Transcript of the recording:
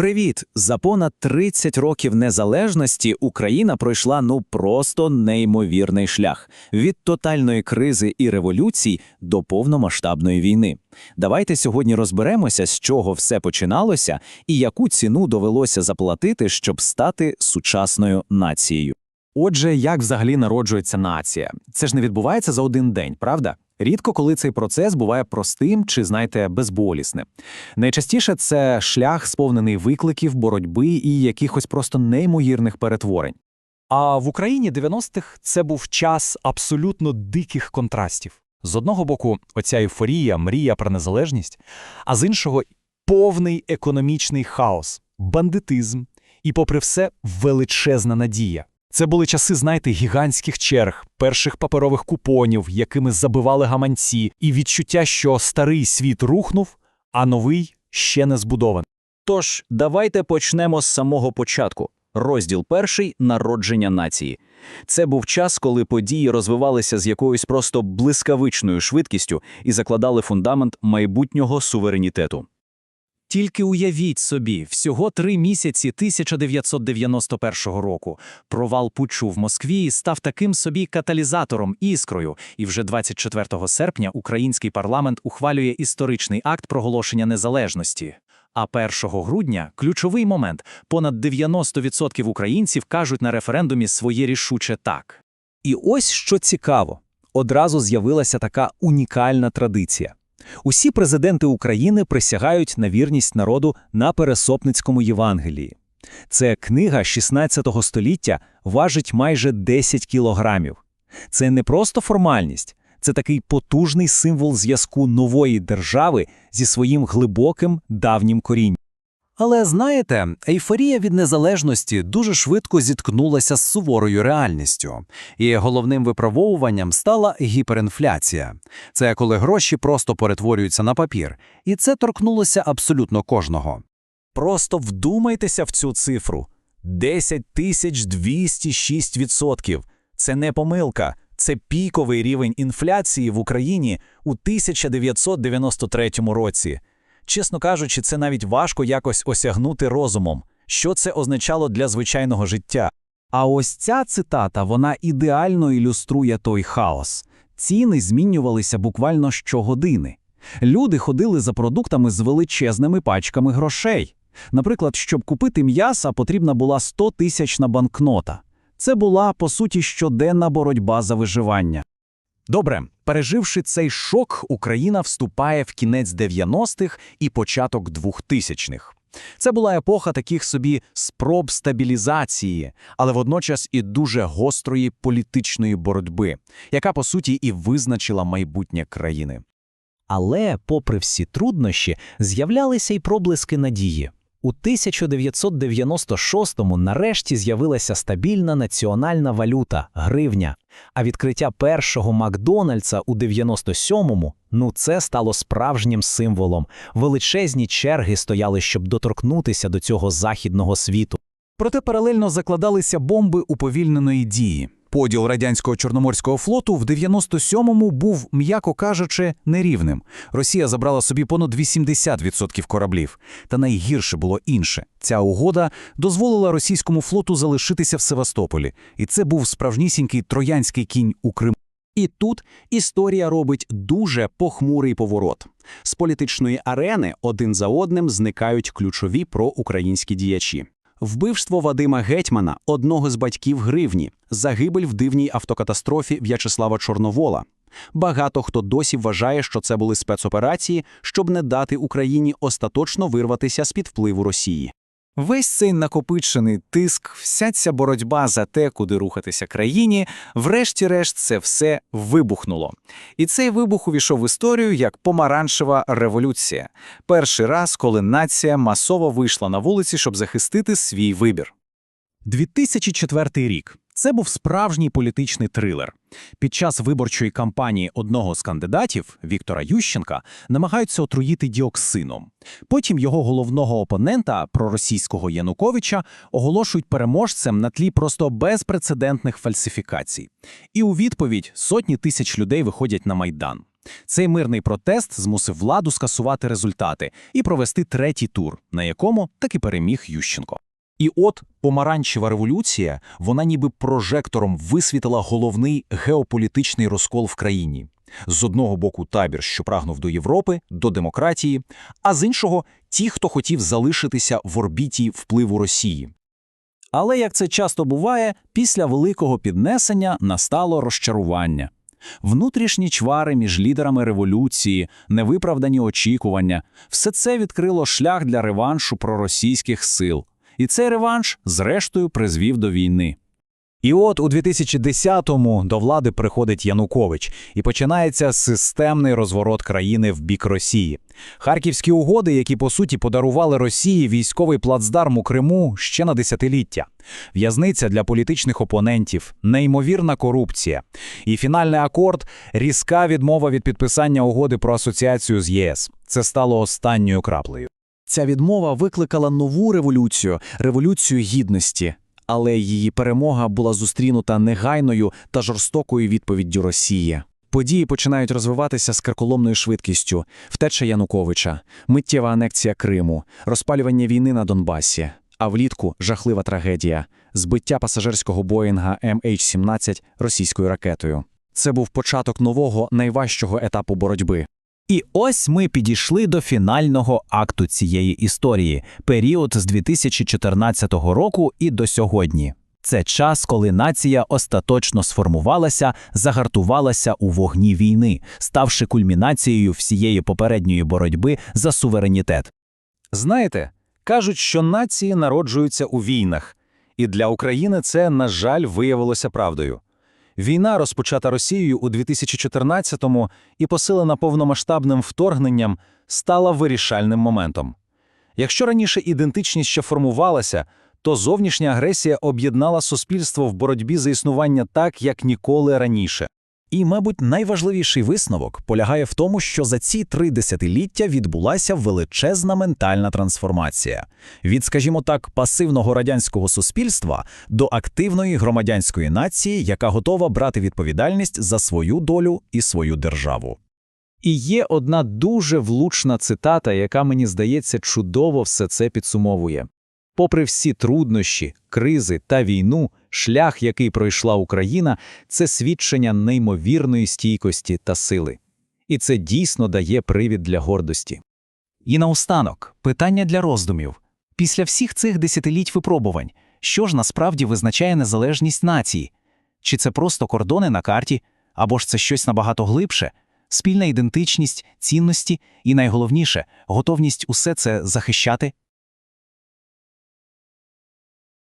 Привіт! За понад 30 років незалежності Україна пройшла ну просто неймовірний шлях від тотальної кризи і революцій до повномасштабної війни. Давайте сьогодні розберемося, з чого все починалося і яку ціну довелося заплатити, щоб стати сучасною нацією. Отже, як взагалі народжується нація? Це ж не відбувається за один день, правда? Рідко коли цей процес буває простим чи, знаєте, безболісним. Найчастіше це шлях, сповнений викликів, боротьби і якихось просто неймовірних перетворень. А в Україні 90-х це був час абсолютно диких контрастів. З одного боку, оця ейфорія, мрія про незалежність, а з іншого повний економічний хаос, бандитизм і, попри все, величезна надія. Це були часи, знаєте, гігантських черг, перших паперових купонів, якими забивали гаманці, і відчуття, що старий світ рухнув, а новий ще не збудований. Тож, давайте почнемо з самого початку. Розділ перший народження нації. Це був час, коли події розвивалися з якоюсь просто блискавичною швидкістю і закладали фундамент майбутнього суверенітету. Тільки уявіть собі, всього три місяці 1991 року провал путчу в Москві став таким собі каталізатором, іскрою, і вже 24 серпня український парламент ухвалює історичний акт проголошення незалежності. А 1 грудня – ключовий момент. Понад 90% українців кажуть на референдумі своє рішуче «так». І ось що цікаво. Одразу з'явилася така унікальна традиція. Усі президенти України присягають на вірність народу на Пересопницькому Євангелії. Це книга 16 століття важить майже 10 кілограмів. Це не просто формальність, це такий потужний символ зв'язку нової держави зі своїм глибоким давнім корінням. Але знаєте, ейфорія від незалежності дуже швидко зіткнулася з суворою реальністю, і головним виправовуванням стала гіперінфляція. Це коли гроші просто перетворюються на папір, і це торкнулося абсолютно кожного. Просто вдумайтеся в цю цифру. 10 тисяч 206 відсотків. Це не помилка. Це піковий рівень інфляції в Україні у 1993 році. Чесно кажучи, це навіть важко якось осягнути розумом, що це означало для звичайного життя. А ось ця цитата вона ідеально ілюструє той хаос. Ціни змінювалися буквально щогодини. Люди ходили за продуктами з величезними пачками грошей. Наприклад, щоб купити м'яса, потрібна була 100 тисячна банкнота. Це була, по суті, щоденна боротьба за виживання. Добре, переживши цей шок, Україна вступає в кінець 90-х і початок 2000-х. Це була епоха таких собі спроб стабілізації, але водночас і дуже гострої політичної боротьби, яка по суті і визначила майбутнє країни. Але, попри всі труднощі, з'являлися й проблиски надії. У 1996-му нарешті з'явилася стабільна національна валюта – гривня. А відкриття першого Макдональдса у 97-му – ну це стало справжнім символом. Величезні черги стояли, щоб доторкнутися до цього західного світу. Проте паралельно закладалися бомби уповільненої дії. Поділ радянського чорноморського флоту в 97-му був, м'яко кажучи, нерівним. Росія забрала собі понад 80% кораблів. Та найгірше було інше. Ця угода дозволила російському флоту залишитися в Севастополі, і це був справжнісінький троянський кінь у Криму. І тут історія робить дуже похмурий поворот. З політичної арени один за одним зникають ключові проукраїнські діячі. Вбивство Вадима Гетьмана, одного з батьків Гривні, загибель в дивній автокатастрофі В'ячеслава Чорновола. Багато хто досі вважає, що це були спецоперації, щоб не дати Україні остаточно вирватися з-під впливу Росії. Весь цей накопичений тиск, вся ця боротьба за те, куди рухатися країні, врешті-решт, це все вибухнуло. І цей вибух увійшов в історію як помаранчева революція. Перший раз, коли нація масово вийшла на вулиці, щоб захистити свій вибір. 2004 рік. Це був справжній політичний трилер. Під час виборчої кампанії одного з кандидатів, Віктора Ющенка, намагаються отруїти діоксином. Потім його головного опонента, проросійського Януковича, оголошують переможцем на тлі просто безпрецедентних фальсифікацій. І у відповідь сотні тисяч людей виходять на Майдан. Цей мирний протест змусив владу скасувати результати і провести третій тур, на якому таки переміг Ющенко. І от помаранчева революція, вона ніби прожектором висвітила головний геополітичний розкол в країні. З одного боку табір, що прагнув до Європи, до демократії, а з іншого ті, хто хотів залишитися в орбіті впливу Росії. Але, як це часто буває, після великого піднесення настало розчарування. Внутрішні чвари між лідерами революції, невиправдані очікування – все це відкрило шлях для реваншу проросійських сил. І цей реванш, зрештою, призвів до війни. І от у 2010-му до влади приходить Янукович, і починається системний розворот країни в бік Росії. Харківські угоди, які по суті подарували Росії військовий плацдарм у Криму ще на десятиліття, в'язниця для політичних опонентів, неймовірна корупція. І фінальний акорд різка відмова від підписання угоди про асоціацію з ЄС. Це стало останньою краплею. Ця відмова викликала нову революцію – революцію гідності. Але її перемога була зустрінута негайною та жорстокою відповіддю Росії. Події починають розвиватися з карколомною швидкістю, втеча Януковича, миттєва анексія Криму, розпалювання війни на Донбасі, а влітку жахлива трагедія – збиття пасажирського Боїнга MH17 російською ракетою. Це був початок нового, найважчого етапу боротьби. І ось ми підійшли до фінального акту цієї історії – період з 2014 року і до сьогодні. Це час, коли нація остаточно сформувалася, загартувалася у вогні війни, ставши кульмінацією всієї попередньої боротьби за суверенітет. Знаєте, кажуть, що нації народжуються у війнах, і для України це, на жаль, виявилося правдою. Війна, розпочата Росією у 2014-му і посилена повномасштабним вторгненням, стала вирішальним моментом. Якщо раніше ідентичність ще формувалася, то зовнішня агресія об'єднала суспільство в боротьбі за існування так, як ніколи раніше. І, мабуть, найважливіший висновок полягає в тому, що за ці три десятиліття відбулася величезна ментальна трансформація від, скажімо так, пасивного радянського суспільства до активної громадянської нації, яка готова брати відповідальність за свою долю і свою державу. І є одна дуже влучна цитата, яка, мені здається, чудово все це підсумовує. Попри всі труднощі, кризи та війну, шлях, який пройшла Україна, це свідчення неймовірної стійкості та сили. І це дійсно дає привід для гордості. І наостанок питання для роздумів. Після всіх цих десятиліть випробувань, що ж насправді визначає незалежність нації? Чи це просто кордони на карті, або ж це щось набагато глибше? Спільна ідентичність, цінності і найголовніше готовність усе це захищати